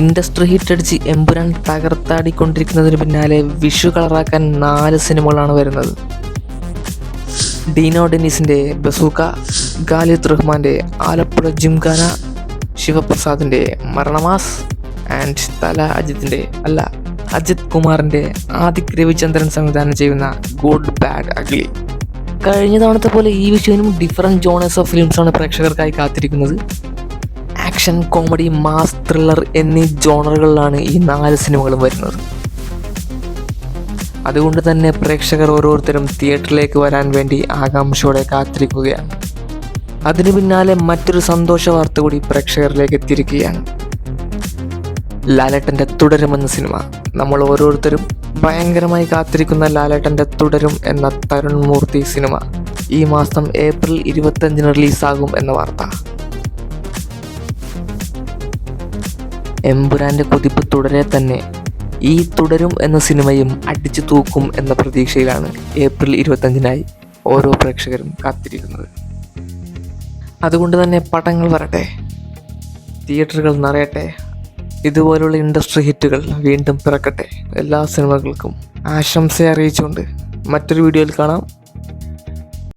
Industry hit അടിച്ച് എമ്പുരാൻ തകർത്താടിക്കൊണ്ടിരിക്കുന്നതിന് പിന്നാലെ വിഷു കളറാക്കാൻ നാല് സിനിമകളാണ് വരുന്നത്. ഡീനോ ഡെന്നീസിന്റെ ബസൂക്ക ഖാലിദ് റഹ്മാന്റെ ആലപ്പുഴ ജിംഖാന ശിവപ്രസാദിന്റെ മരണമാസ് ആൻഡ് തല അജിത്തിന്റെ അല്ല അജിത് കുമാറിന്റെ ആദിക് രവിചന്ദ്രൻ സംവിധാനം ചെയ്യുന്ന ഗുഡ് ബാഡ് അഗ്ലി. കഴിഞ്ഞ തവണത്തെ പോലെ ഈ വിഷുവിനും ഡിഫറെന്റ് ജോണേഴ്സ് ഓഫ് ഫിലിംസാണ് പ്രേക്ഷകർക്കായി കാത്തിരിക്കുന്നത്. ആക്ഷൻ കോമഡി മാസ് ത്രില്ലർ എന്നീ ജോണറുകളിലാണ് ഈ നാല് സിനിമകളും വരുന്നത്. അതുകൊണ്ട് തന്നെ പ്രേക്ഷകർ ഓരോരുത്തരും തിയേറ്ററിലേക്ക് വരാൻ വേണ്ടി ആകാംക്ഷയോടെ കാത്തിരിക്കുകയാണ്. അതിനു പിന്നാലെ മറ്റൊരു സന്തോഷ വാർത്ത കൂടി പ്രേക്ഷകരിലേക്ക് എത്തിയിരിക്കുകയാണ്. ലാലേട്ടന്റെ തുടരുമെന്ന സിനിമ. നമ്മൾ ഓരോരുത്തരും ഭയങ്കരമായി കാത്തിരിക്കുന്ന ലാലേട്ടന്റെ തുടരും എന്ന തരുൺ മൂർത്തി സിനിമ. ഈ മാസം ഏപ്രിൽ ഇരുപത്തഞ്ചിന് റിലീസാകും എന്ന വാർത്ത. എമ്പുരാന്റെ കുതിപ്പ് തുടരെ തന്നെ. ഈ തുടരും എന്ന സിനിമയും അടിച്ചു തൂക്കും എന്ന പ്രതീക്ഷയിലാണ് ഏപ്രിൽ ഇരുപത്തഞ്ചിനായി ഓരോ പ്രേക്ഷകരും കാത്തിരിക്കുന്നത്. അതുകൊണ്ട് തന്നെ പടങ്ങൾ വരട്ടെ. തിയേറ്ററുകൾ നിറയട്ടെ. ഇതുപോലുള്ള ഇൻഡസ്ട്രി ഹിറ്റുകൾ വീണ്ടും പിറക്കട്ടെ. എല്ലാ സിനിമകൾക്കും ആശംസ അറിയിച്ചുകൊണ്ട് മറ്റൊരു വീഡിയോയിൽ കാണാം.